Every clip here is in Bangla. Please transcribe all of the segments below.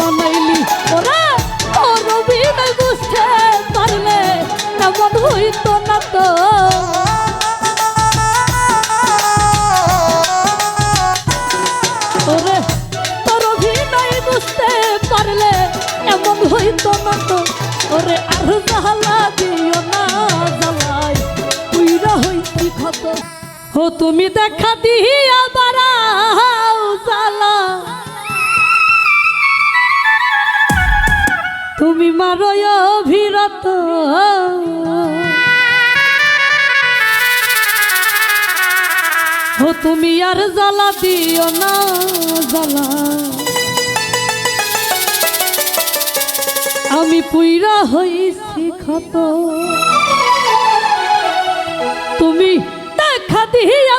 বানাইলি। ওরা ওর না তো। পারলে এমন হইতো না তো। ওরে আর জাহালা দিও না, জ্বালাই হো, তুমি দেখা দিয়া বাড়াও তুমি আর জ্বালা দিও না জ্বালা। আমি পুইরা হইছি ক্ষত। তুমি দেখা দিয়া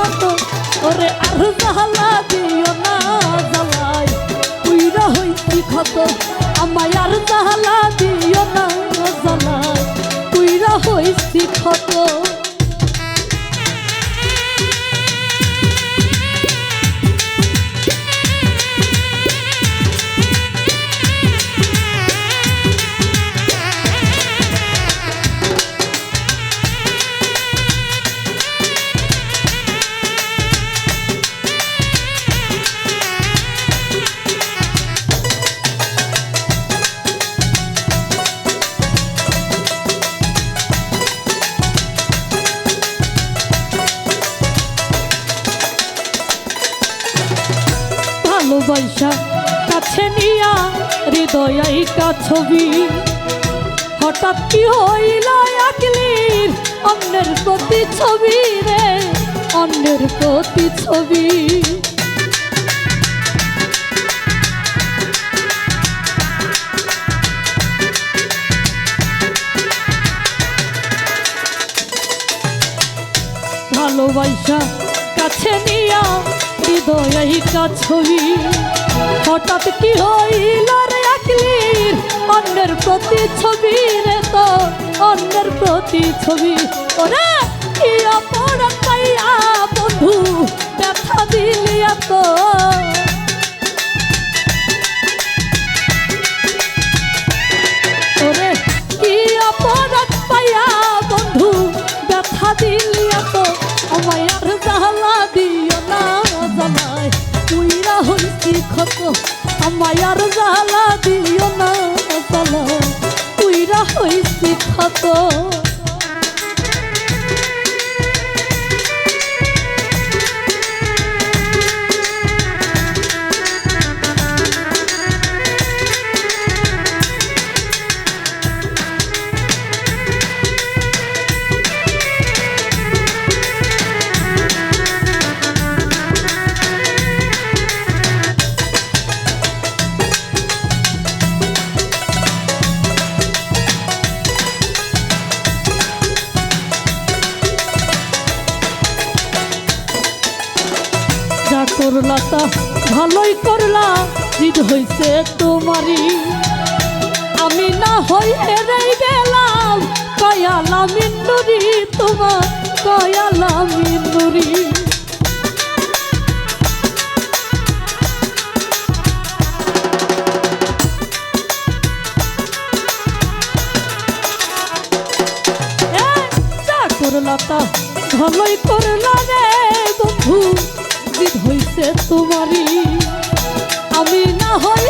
না ওরে আর জাহালা দিও না জ্বালাই। তুইরা হইছি ক্ষত, আমায় আর জাহালা দিও না জ্বালাই। তুইরা হইছি ক্ষত। ভালোবাসা কাছে নিয়া হৃদয় আইকা ছবি। হঠাৎ কি হইল আকলির অন্যের প্রতি ছবি রে, অন্যের প্রতি ছবি আইকা ছবি হঠাৎ কি হইল রে আকলির অন্যের প্রতি ছবি রে তো অন্যের প্রতি ছবি। ওরে, কি অপরাধ আমায় জালা জ্বালা দিও না জ্বালায় তুইরা হইছি ক্ষত। করলা তা ভালোই করলা জিদ হয়েছে তোমারই। আমি না হই এরাই গেলাম কয়ালা মিন্নুরি তোমার কয়ালা মিন্নুরি ভালোই করলা রে বন্ধু। উচিত হয়েছে তোমারই। আমি না হয়